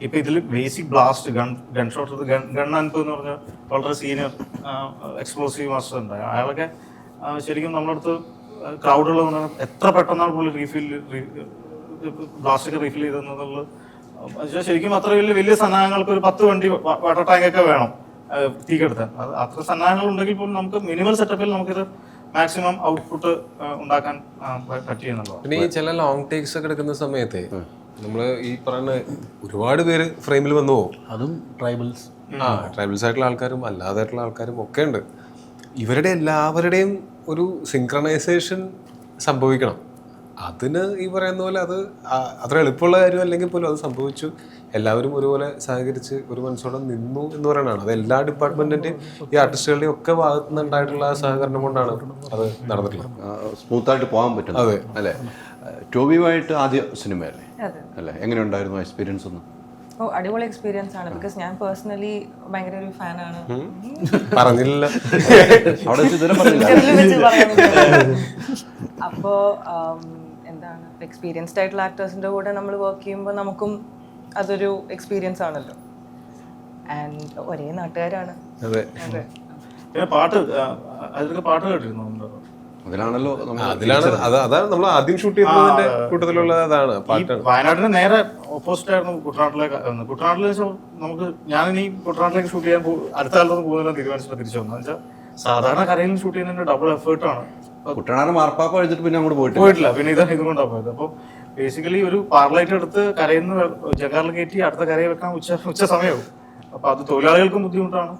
ഇപ്പൊ ഇതിൽ basic blast gun gun shot gun gun Anbu എന്ന് പറഞ്ഞാൽ വളരെ സീനിയർ എക്സ്പ്ലോസീവ് മാസ്റ്റർ ഉണ്ട്. അയാളൊക്കെ ശരിക്കും നമ്മുടെ അടുത്ത് ക്രൗഡുകൾ എത്ര പെട്ടെന്നാണ് പുള്ളി റീഫിൽ ബ്ലാസ്റ്റൊക്കെ റീഫിൽ ചെയ്തെന്നുള്ളത് ശരിക്കും അത്ര വലിയ വലിയ സന്നാഹങ്ങൾക്ക് ഒരു പത്ത് വണ്ടി വാട്ടർ ടാങ്ക് ഒക്കെ വേണം തീക്കെടുത്താൻ. തീ കെടുത്താൻ അത് അത്ര സന്നാഹങ്ങൾ ഉണ്ടെങ്കിൽ പോലും നമുക്ക് മിനിമം സെറ്റപ്പിൽ നമുക്കിത് മാക്സിമം ഔട്ട്പുട്ട് ഉണ്ടാക്കാൻ പറ്റിയെന്നുള്ളത് പിന്നെ ഈ ചില ലോങ് ടേക്സ് ഒക്കെ എടുക്കുന്ന സമയത്ത് നമ്മൾ ഈ പറയുന്ന ഒരുപാട് പേര് ഫ്രെയിമിൽ വന്നു പോകും അതും ട്രൈബൽസ് ആ ട്രൈബൽസ് ആയിട്ടുള്ള ആൾക്കാരും അല്ലാതായിട്ടുള്ള ആൾക്കാരും ഒക്കെ ഉണ്ട്. ഇവരുടെ എല്ലാവരുടെയും ഒരു സിങ്ക്രണൈസേഷൻ സംഭവിക്കണം. അതിന് ഈ പറയുന്ന പോലെ അത് അത്ര എളുപ്പമുള്ള കാര്യം അല്ലെങ്കിൽ പോലും അത് സംഭവിച്ചു. എല്ലാവരും ഒരുപോലെ സഹകരിച്ച് ഒരു മനസ്സോടെ നിന്നു എന്ന് പറയുന്നതാണ്. അത് എല്ലാ ഡിപ്പാർട്ട്മെന്റിന്റെയും ഈ ആർട്ടിസ്റ്റുകളുടെയും ഒക്കെ ഭാഗത്തു നിന്നുണ്ടായിട്ടുള്ള ആ സഹകരണം കൊണ്ടാണ് അത് നടന്നിട്ടുള്ളത്. സ്മൂത്തായിട്ട് പോകാൻ പറ്റും അതെ. അല്ലെ? ടോബിയുമായിട്ട് ആദ്യ സിനിമയല്ലേ? അല്ലേ? എങ്ങനെയുണ്ടായിരുന്നു എക്സ്പീരിയൻസ് ഒന്ന്? ഓ അടിപൊളി എക്സ്പീരിയൻസ് ആണ്. ബിക്കോസ് ഞാൻ പേഴ്സണലി ഭയങ്കര ഒരു ഫാനാണ് പറഞ്ഞില്ല. അപ്പോ എന്താണ്? എക്സ്പീരിയൻസ്ഡ് ആയിട്ടുള്ള ആക്ടേഴ്സിന്റെ കൂടെ നമ്മൾ വർക്ക് ചെയ്യുമ്പോൾ നമുക്കും അതൊരു എക്സ്പീരിയൻസ് ആണല്ലോ. ആൻഡ് ഒരേ നാട്ടുകാരാണ്. അതെ. പാട്ട് അതിലൊക്കെ പാട്ട് കേട്ടിരുന്നു? അതിലാണല്ലോ നമ്മൾ അതിലാണ് അതാണ് നമ്മൾ ആദ്യം ഷൂട്ട് ചെയ്തതിന്റെ കൂട്ടത്തിലുള്ള അതാണ് വയനാട്ടിന് നേരെ ഓപ്പോസിറ്റ് ആയിരുന്നു കുട്ടനാട്ടിലേക്ക് കുട്ടനാട്ടിലെ നമുക്ക് ഞാൻ നമുക്ക് ഞാനിനി കുട്ടനാട്ടിലേക്ക് ഷൂട്ട് ചെയ്യാൻ അടുത്ത കാലത്ത് പോകുന്നില്ല തീരുമാനിച്ചിട്ട് തിരിച്ചു വന്നത് വെച്ചാൽ സാധാരണ കരയിൽ ഷൂട്ട് ചെയ്യുന്നതിന്റെ ഡബിൾ എഫേർട്ടാണ് കുട്ടനാട് മാർപ്പാപ്പ കഴിച്ചിട്ട് പിന്നെ അങ്ങോട്ട് പോയിട്ട് പോയിട്ടില്ല. പിന്നെ ഇതാണ് ഇതുകൊണ്ടാണ് പോയത്. അപ്പോൾ ബേസിക്കലി ഒരു പാർലൈറ്റ് എടുത്ത് കരയിൽ നിന്ന് ജഗാറിൽ കയറ്റി അടുത്ത കരയിൽ വെക്കാൻ ഉച്ച ഉച്ച സമയവും അപ്പൊ അത് തൊഴിലാളികൾക്കും ബുദ്ധിമുട്ടാണ്.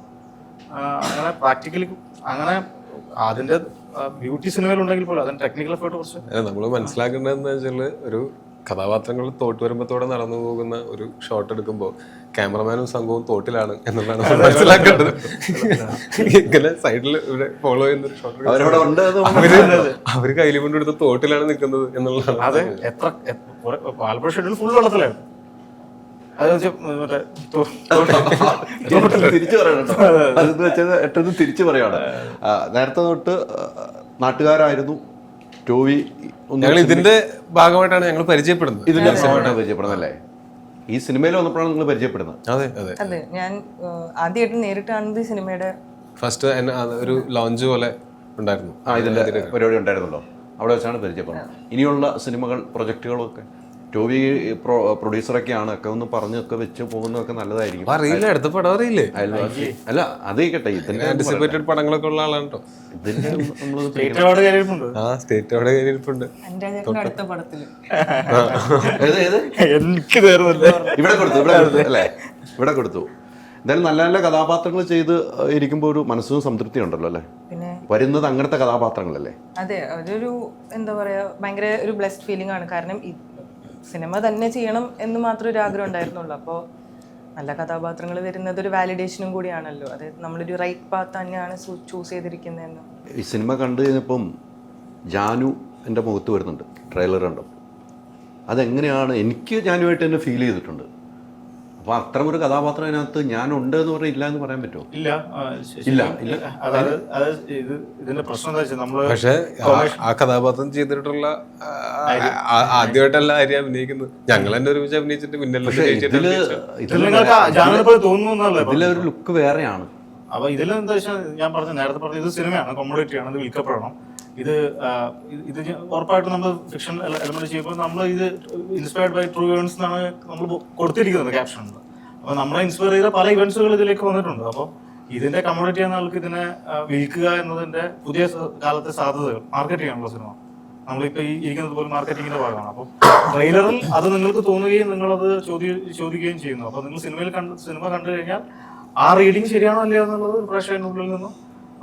അങ്ങനെ പ്രാക്ടിക്കലി അങ്ങനെ അതിന്റെ ബ്യൂട്ടി സിനിമയിലുണ്ടെങ്കിൽ പോലും അതിന്റെ ടെക്നിക്കൽ എഫേർട്ട് കുറച്ച്. നമ്മൾ മനസ്സിലാക്കേണ്ടതെന്ന് വെച്ചാൽ ഒരു കഥാപാത്രങ്ങൾ തോട്ട് വരുമ്പത്തോടെ നടന്നു പോകുന്ന ഒരു ഷോട്ട് എടുക്കുമ്പോൾ ക്യാമറമാനും സംഘവും തോട്ടിലാണ് എന്നുള്ളതാണ് മനസ്സിലാക്കേണ്ടത്. ഇങ്ങനെ സൈഡിൽ ഇവിടെ ഫോളോ ചെയ്യുന്ന ഒരു ഷോട്ട് അവരവിടെ ഉണ്ട് എന്ന് അവർ അവർ കയ്യിൽ കൊണ്ടെടുത്ത് തോട്ടിലാണ് നിൽക്കുന്നത് എന്നുള്ളതാണ്. അതെ എത്ര ആലപ്പുഴ ഷെഡ്യൂൾ ഫുൾ വെള്ളത്തിലായിരുന്നു അത് വെച്ച് മറ്റേ തോ- തിരിച്ചു പറയണം കേട്ടോ. അതെന്ന് വെച്ചാൽ തിരിച്ചു പറയാണ് നേരത്തെ തൊട്ട് നാട്ടുകാരായിരുന്നു. ടോവി ഞങ്ങൾ ഇതിന്റെ ഭാഗമായിട്ടാണ് ഞങ്ങൾ പരിചയപ്പെടുന്നത്. ഇതിന്റെ ഭാഗമായിട്ടാണ് പരിചയപ്പെടുന്നത് അല്ലേ? ഈ സിനിമയിൽ വന്നപ്പോഴാണ് നിങ്ങൾ പരിചയപ്പെടുന്നത്. അതെ അതെ. അതെ. ഞാൻ ആദ്യമായിട്ട് നേരിട്ട് കാണുന്നത് ഈ സിനിമയുടെ ഫസ്റ്റ് ഒരു ലോഞ്ച് പോലെ ഉണ്ടായിരുന്നു. ആ ഇതിന്റെ പരിപാടി ഉണ്ടായിരുന്നല്ലോ. അവിടെ വെച്ചാണ് പരിചയപ്പെടുന്നത്. ഇനിയുള്ള സിനിമകൾ പ്രൊജക്ടുകളൊക്കെ? ടോവി പ്രൊ പ്രൊഡ്യൂസറൊക്കെയാണ്. ഒക്കെ ഒന്ന് പറഞ്ഞൊക്കെ വെച്ച് പോകുന്നതൊക്കെ നല്ലതായിരിക്കും. അറിയില്ല? അടുത്ത പടം അറിയില്ലേ? അയൽവാസി. അല്ല അത് കേട്ടെ. ഇതിന്റെ ആന്റിസിപ്പേറ്റഡ് പടങ്ങളൊക്കെ ഉള്ള ആളാണ് കേട്ടോ ഇതിന്റെ സ്റ്റേറ്റ് അവാർഡ് കയറിയിട്ടുണ്ട് എനിക്ക് ഇവിടെ കൊടുത്തു ഇവിടെ കൊടുത്തു അല്ലേ? ഇവിടെ കൊടുത്തു. എന്തായാലും നല്ല നല്ല കഥാപാത്രങ്ങൾ ചെയ്ത് ഇരിക്കുമ്പോൾ ഒരു മനസ്സിനും സംതൃപ്തി ഉണ്ടല്ലോ അല്ലേ? പിന്നെ വരുന്നത് അങ്ങനത്തെ കഥാപാത്രങ്ങളല്ലേ? അതെ അതൊരു എന്താ പറയാ ഭയങ്കര ഒരു ബ്ലെസ്ഡ് ഫീലിംഗ് ആണ്. കാരണം സിനിമ തന്നെ ചെയ്യണം എന്ന് മാത്രം ഒരു ആഗ്രഹം ഉണ്ടായിരുന്നുള്ളൂ. അപ്പോൾ നല്ല കഥാപാത്രങ്ങൾ വരുന്നത് ഒരു വാലിഡേഷനും കൂടിയാണല്ലോ. അത് നമ്മളൊരു റൈറ്റ് പാത്ത് തന്നെയാണ് ചൂസ് ചെയ്തിരിക്കുന്നതെന്ന്. ഈ സിനിമ കണ്ടു കഴിഞ്ഞപ്പം ജാനു എന്റെ മുഖത്ത് വരുന്നുണ്ട്. ട്രെയിലർ കണ്ടപ്പോൾ. അതെങ്ങനെയാണ് എനിക്ക് ജാനുവായിട്ട് തന്നെ ഫീൽ ചെയ്തിട്ടുണ്ട്. അപ്പോൾ അത്തരം ഒരു കഥാപാത്രം അതിനകത്ത് ഞാനുണ്ട് എന്ന് പറഞ്ഞാൽ ഇല്ല. എന്ന് പറയാൻ പറ്റുമോ ഇല്ല ഇല്ല, ഇല്ല. അതായത് അത് ഇത് ഇതിന്റെ പ്രശ്നം എന്താ വെച്ചാൽ നമ്മൾ പക്ഷെ ആ കഥാപാത്രം ചെയ്തിട്ടുള്ള ആദ്യമായിട്ടല്ല ആര്യ അഭിനയിക്കുന്നത്. ഞങ്ങൾ തന്നെ ഒരുമിച്ച് അഭിനയിച്ചിട്ട് പിന്നെ ഇതിൽ ഇതിൽ ഇതിൽ നിങ്ങൾക്ക് ജാനപ്പോൾ തോന്നുന്നല്ലേ ഇതിലെ ഒരു ലുക്ക് വേറെയാണ്. അപ്പൊ ഇതിൽ എന്താ വെച്ചാൽ ഞാൻ പറഞ്ഞ നേരത്തെ പറഞ്ഞ ഇത് സിനിമയാണ് കോമഡിറ്റിയാണ് ഇത് വിൽക്കപ്പെടണം. ഇത് ഇത് ഉറപ്പായിട്ടും നമ്മൾ ഫിക്ഷൻ എലമെന്റ് ചെയ്യുമ്പോൾ നമ്മൾ ഇത് ഇൻസ്പയർഡ് ബൈ ട്രൂ ഇവന്റ്സ് എന്നാണ് നമ്മൾ കൊടുത്തിരിക്കുന്നത് ക്യാപ്ഷനിൽ അപ്പൊ നമ്മളെ ഇൻസ്പയർ ചെയ്ത പല ഇവന്റ്സുകൾ ഇതിലേക്ക് വന്നിട്ടുണ്ട്. അപ്പോൾ ഇതിന്റെ കമ്മ്യൂണിറ്റി എന്ന ആൾക്ക് ഇതിനെ വിൽക്കുക എന്നതിന്റെ പുതിയ കാലത്തെ സാധ്യതകൾ മാർക്കറ്റ് ചെയ്യാനുള്ള സിനിമ നമ്മളിപ്പോ ഈ ഇരിക്കുന്നത് പോലെ മാർക്കറ്റിംഗിന്റെ ഭാഗമാണ്. അപ്പോൾ ട്രെയിലറിൽ അത് നിങ്ങൾക്ക് തോന്നുകയും നിങ്ങളത് ചോദ്യ ചോദിക്കുകയും ചെയ്യുന്നു. അപ്പൊ നിങ്ങൾ സിനിമയിൽ കണ്ട് സിനിമ കണ്ടു കഴിഞ്ഞാൽ ആ റീഡിങ് ശരിയാണോ അല്ലയോ എന്നുള്ളത് പ്രേക്ഷകനുള്ളിൽ നിന്നും